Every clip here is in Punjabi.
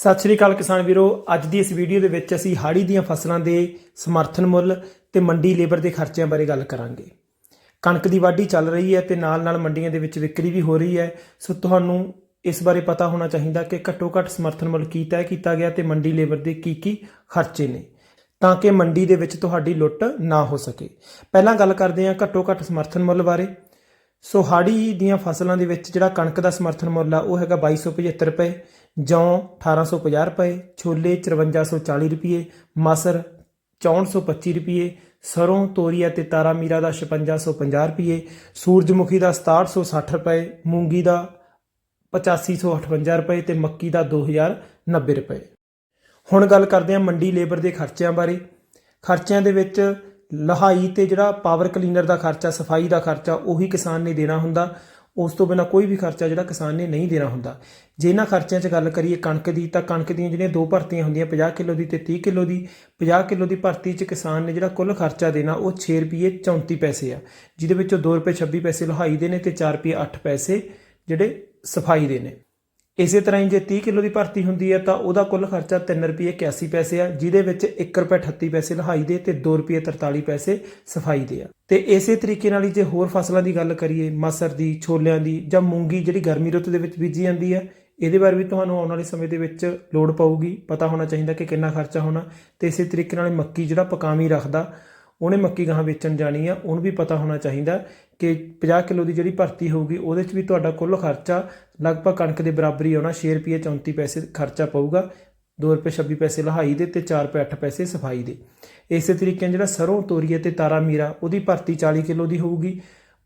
ਸਤਿ ਸ਼੍ਰੀ ਅਕਾਲ ਕਿਸਾਨ ਵੀਰੋ। ਅੱਜ ਦੀ ਇਸ ਵੀਡੀਓ ਦੇ ਵਿੱਚ ਅਸੀਂ ਹਾੜੀ ਦੀਆਂ ਫਸਲਾਂ ਦੇ ਸਮਰਥਨ ਮੁੱਲ ਤੇ ਮੰਡੀ ਲੇਬਰ ਦੇ ਖਰਚਿਆਂ ਬਾਰੇ ਗੱਲ ਕਰਾਂਗੇ। ਕਣਕ ਦੀ ਵਾਢੀ ਚੱਲ ਰਹੀ ਹੈ ਤੇ ਨਾਲ-ਨਾਲ ਮੰਡੀਆਂ ਦੇ ਵਿੱਚ ਵਿਕਰੀ ਵੀ ਹੋ ਰਹੀ ਹੈ। ਸੋ ਤੁਹਾਨੂੰ ਇਸ ਬਾਰੇ ਪਤਾ ਹੋਣਾ ਚਾਹੀਦਾ ਕਿ ਘੱਟੋ-ਘੱਟ ਸਮਰਥਨ ਮੁੱਲ ਕੀ ਤੈਅ ਕੀਤਾ ਗਿਆ ਤੇ ਮੰਡੀ ਲੇਬਰ ਦੇ ਕੀ-ਕੀ ਖਰਚੇ ਨੇ, ਤਾਂ ਕਿ ਮੰਡੀ ਦੇ ਵਿੱਚ ਤੁਹਾਡੀ ਲੁੱਟ ਨਾ ਹੋ ਸਕੇ। ਪਹਿਲਾਂ ਗੱਲ ਕਰਦੇ ਹਾਂ ਘੱਟੋ-ਘੱਟ ਸਮਰਥਨ ਮੁੱਲ ਬਾਰੇ। ਸੋ ਹਾੜੀ ਦੀਆਂ ਫਸਲਾਂ ਦੇ ਵਿੱਚ ਜਿਹੜਾ ਕਣਕ ਦਾ ਸਮਰਥਨ ਮੁੱਲ ਆ, ਉਹ ਹੈਗਾ 2275 ਰੁਪਏ। ਜੌਂ 1850 ਰੁਪਏ, ਛੋਲੇ 5440 ਰੁਪਏ, ਮਸਰ 6425 ਰੁਪਏ, ਸਰੋਂ, ਤੋਰੀਆ ਤੇ ਤਾਰਾ ਮੀਰਾ ਦਾ 5650 ਰੁਪਏ, ਸੂਰਜਮੁਖੀ ਦਾ 6760 ਰੁਪਏ, ਮੂੰਗੀ ਦਾ 8558 ਰੁਪਏ ਤੇ ਮੱਕੀ ਦਾ 2090 ਰੁਪਏ। ਹੁਣ ਗੱਲ ਕਰਦੇ ਹਾਂ ਮੰਡੀ ਲੇਬਰ ਦੇ ਖਰਚਿਆਂ ਬਾਰੇ। ਖਰਚਿਆਂ ਦੇ ਵਿੱਚ ਲਹਾਈ ਤੇ ਜਿਹੜਾ ਪਾਵਰ ਕਲੀਨਰ ਦਾ ਖਰਚਾ, ਸਫ਼ਾਈ ਦਾ ਖਰਚਾ, ਉਹੀ ਕਿਸਾਨ ਨੇ ਦੇਣਾ ਹੁੰਦਾ। ਉਸ ਤੋਂ ਬਿਨਾ ਕੋਈ ਵੀ ਖਰਚਾ ਜਿਹੜਾ ਕਿਸਾਨ ਨੇ ਨਹੀਂ ਦੇਣਾ ਹੁੰਦਾ। ਜੇ ਇਹਨਾਂ ਖਰਚਿਆਂ 'ਚ ਗੱਲ ਕਰੀਏ ਕਣਕ ਦੀ, ਤਾਂ ਕਣਕ ਦੀਆਂ ਜਿਹੜੀਆਂ ਦੋ ਭਰਤੀਆਂ ਹੁੰਦੀਆਂ 50 ਕਿਲੋ ਦੀ ਤੇ 30 ਕਿਲੋ ਦੀ 50 ਕਿਲੋ ਦੀ ਭਰਤੀ 'ਚ ਕਿਸਾਨ ਨੇ ਜਿਹੜਾ ਕੁੱਲ ਖਰਚਾ ਦੇਣਾ ਉਹ 6 ਰੁਪਏ 34 ਪੈਸੇ ਆ, ਜਿਹਦੇ ਵਿੱਚੋਂ 2 ਰੁਪਏ 26 ਪੈਸੇ ਲਹਾਈ ਦੇ ਨੇ ਤੇ 4 ਰੁਪਏ 8 ਪੈਸੇ ਜਿਹੜੇ ਸਫ਼ਾਈ ਦੇ ਨੇ। ਇਸੇ ਤਰ੍ਹਾਂ ਹੀ ਜੇ 30 ਕਿਲੋ ਦੀ ਭਰਤੀ ਹੁੰਦੀ ਹੈ ਤਾਂ ਉਹਦਾ ਕੁੱਲ ਖਰਚਾ 3 ਰੁਪਏ 81 ਪੈਸੇ ਆ, ਜਿਹਦੇ ਵਿੱਚ 1 ਰੁਪਏ 38 ਪੈਸੇ ਲਹਾਈ ਦੇ ਤੇ 2 ਰੁਪਏ 43 ਪੈਸੇ ਸਫ਼ਾਈ ਦੇ ਆ। ਤੇ ਇਸੇ ਤਰੀਕੇ ਨਾਲ ਹੀ ਜੇ ਹੋਰ ਫਸਲਾਂ ਦੀ ਗੱਲ ਕਰੀਏ, ਮਸਰ ਦੀ, ਛੋਲਿਆਂ ਦੀ ਜਾਂ ਮੂੰਗੀ ਜਿਹੜੀ ਗਰਮੀ ਰੁੱਤ ਦੇ ਵਿੱਚ ਬੀਜੀ ਜਾਂਦੀ ਹੈ ਇਹਦੇ ਬਾਰੇ ਵੀ ਤੁਹਾਨੂੰ ਆਉਣ ਵਾਲੇ ਸਮੇਂ ਦੇ ਵਿੱਚ ਲੋੜ ਪਊਗੀ, ਪਤਾ ਹੋਣਾ ਚਾਹੀਦਾ ਕਿ ਕਿੰਨਾ ਖਰਚਾ ਹੋਣਾ ਤੇ ਇਸੇ ਤਰੀਕੇ ਨਾਲ ਮੱਕੀ ਜਿਹੜਾ ਪਕਾਵੀ ਰੱਖਦਾ ਉਹਨੇ ਮੱਕੀ ਗਾਹਾਂ ਵੇਚਣ ਜਾਣੀ ਆ, ਉਹਨੂੰ ਵੀ ਪਤਾ ਹੋਣਾ ਚਾਹੀਦਾ ਕਿ 50 ਕਿਲੋ ਦੀ ਜਿਹੜੀ ਭਰਤੀ ਹੋਊਗੀ, ਉਹਦੇ 'ਚ ਵੀ ਤੁਹਾਡਾ ਕੁੱਲ ਖਰਚਾ ਲਗਭਗ ਕਣਕ ਦੇ ਬਰਾਬਰ ਹੀ ਆਉਣਾ 6 ਰੁਪਏ 34 ਪੈਸੇ ਖਰਚਾ ਪਊਗਾ 2 ਰੁਪਏ 26 ਪੈਸੇ ਲਹਾਈ ਦੇ ਤੇ 4 ਰੁਪਏ 8 ਪੈਸੇ ਸਫ਼ਾਈ ਦੇ। ਇਸੇ ਤਰੀਕੇ ਨਾਲ ਜਿਹੜਾ ਸਰੋਂ ਤੋਰੀਏ ਤੇ ਤਾਰਾ ਮੀਰਾ ਉਹਦੀ ਭਰਤੀ 40 ਕਿਲੋ ਦੀ ਹੋਊਗੀ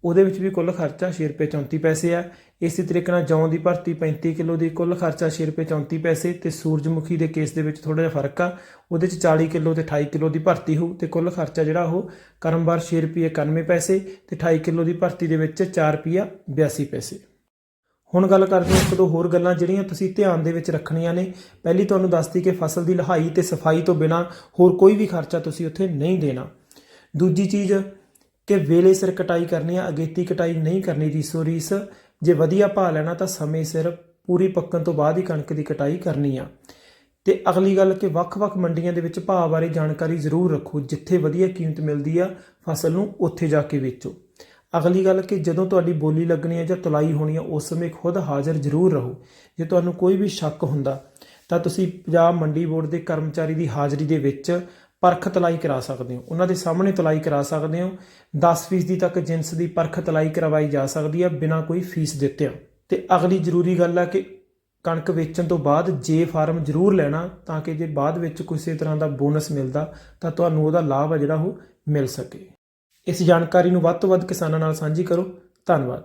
ਉਹਦੇ ਵਿੱਚ ਵੀ ਕੁੱਲ ਖਰਚਾ 6 ਰੁਪਏ 34 ਪੈਸੇ ਆ। ਇਸੇ ਤਰੀਕੇ ਨਾਲ ਜੌਂ ਦੀ ਭਰਤੀ 35 ਕਿਲੋ ਦੀ ਕੁੱਲ ਖਰਚਾ 6 ਰੁਪਏ 34 ਪੈਸੇ ਤੇ ਸੂਰਜਮੁਖੀ ਦੇ ਕੇਸ ਦੇ ਵਿੱਚ ਥੋੜਾ ਜਿਹਾ ਫ਼ਰਕ ਆ। ਉਹਦੇ ਚ 40 ਕਿਲੋ ਤੇ 28 ਕਿਲੋ ਦੀ ਭਰਤੀ ਹੋਊ ਤੇ ਕੁੱਲ ਖਰਚਾ ਜਿਹੜਾ ਉਹ ਕਰਮਵਾਰ 6 ਰੁਪਏ 91 ਪੈਸੇ ਤੇ 28 ਕਿਲੋ ਦੀ ਭਰਤੀ ਦੇ ਵਿੱਚ 4 ਰੁਪਏ 82 ਪੈਸੇ। ਹੁਣ ਗੱਲ ਕਰਦੇ ਹਾਂ ਇੱਕ ਦੋ ਹੋਰ ਗੱਲਾਂ ਜਿਹੜੀਆਂ ਤੁਸੀਂ ਧਿਆਨ ਦੇ ਵਿੱਚ ਰੱਖਣੀਆਂ ਨੇ। ਪਹਿਲੀ ਤੁਹਾਨੂੰ ਦੱਸਤੀ ਕਿ ਫਸਲ ਦੀ ਲਹਾਈ ਤੇ ਸਫ਼ਾਈ ਤੋਂ ਬਿਨਾ ਹੋਰ ਕੋਈ ਵੀ ਖਰਚਾ ਤੁਸੀਂ ਉੱਥੇ ਨਹੀਂ ਦੇਣਾ। ਦੂਜੀ ਚੀਜ਼ ਕਿ ਵੇਲੇ ਸਿਰ ਕਟਾਈ ਕਰਨੀ ਆ, ਅਗੇਤੀ ਕਟਾਈ ਨਹੀਂ ਕਰਨੀ ਰੀਸੋ ਰੀਸ, ਜੇ ਵਧੀਆ ਭਾਅ ਲੈਣਾ ਤਾਂ ਸਮੇਂ ਸਿਰ ਪੂਰੀ ਪੱਕਣ ਤੋਂ ਬਾਅਦ ਹੀ ਕਣਕ ਦੀ ਕਟਾਈ ਕਰਨੀ ਆ। ਤੇ ਅਗਲੀ ਗੱਲ ਕਿ ਵੱਖ-ਵੱਖ ਮੰਡੀਆਂ ਦੇ ਵਿੱਚ ਭਾਅ ਬਾਰੇ ਜਾਣਕਾਰੀ ਜ਼ਰੂਰ ਰੱਖੋ, ਜਿੱਥੇ ਵਧੀਆ ਕੀਮਤ ਮਿਲਦੀ ਆ, ਫਸਲ ਨੂੰ ਉੱਥੇ ਜਾ ਕੇ ਵੇਚੋ। ਅਗਲੀ ਗੱਲ ਕਿ ਜਦੋਂ ਤੁਹਾਡੀ ਬੋਲੀ ਲੱਗਣੀ ਹੈ ਜਾਂ ਤੁਲਾਈ ਹੋਣੀ ਹੈ ਉਸ ਸਮੇਂ ਖੁਦ ਹਾਜ਼ਰ ਜ਼ਰੂਰ ਰਹੋ। ਜੇ ਤੁਹਾਨੂੰ ਕੋਈ ਵੀ ਸ਼ੱਕ ਹੁੰਦਾ, ਤਾਂ ਤੁਸੀਂ ਪੰਜਾਬ ਮੰਡੀ ਬੋਰਡ ਦੇ ਕਰਮਚਾਰੀ ਦੀ ਹਾਜ਼ਰੀ ਦੇ ਵਿੱਚ ਪਰਖ ਤਲਾਈ ਕਰਾ ਸਕਦੇ ਹੋ। ਉਹਨਾਂ ਦੇ ਸਾਹਮਣੇ ਤਲਾਈ ਕਰਾ ਸਕਦੇ ਹੋ। 10% ਤੱਕ ਜਿੰਸ ਦੀ ਪਰਖ ਤਲਾਈ ਕਰਵਾਈ ਜਾ ਸਕਦੀ ਹੈ ਬਿਨਾਂ ਕੋਈ ਫੀਸ ਦਿੱਤਿਆਂ। ਤੇ ਅਗਲੀ ਜ਼ਰੂਰੀ ਗੱਲ ਹੈ ਕਿ ਕਣਕ ਵੇਚਣ ਤੋਂ ਬਾਅਦ ਜੇ ਫਾਰਮ ਜ਼ਰੂਰ ਲੈਣਾ, ਤਾਂ ਕਿ ਜੇ ਬਾਅਦ ਵਿੱਚ ਕਿਸੇ ਤਰ੍ਹਾਂ ਦਾ ਬੋਨਸ ਮਿਲਦਾ, ਤਾਂ ਤੁਹਾਨੂੰ ਉਹਦਾ ਲਾਭ ਹੈ ਜਿਹੜਾ ਉਹ ਮਿਲ ਸਕੇ। ਇਸ ਜਾਣਕਾਰੀ ਨੂੰ ਵੱਧ ਤੋਂ ਵੱਧ ਕਿਸਾਨਾਂ ਨਾਲ ਸਾਂਝੀ ਕਰੋ। ਧੰਨਵਾਦ।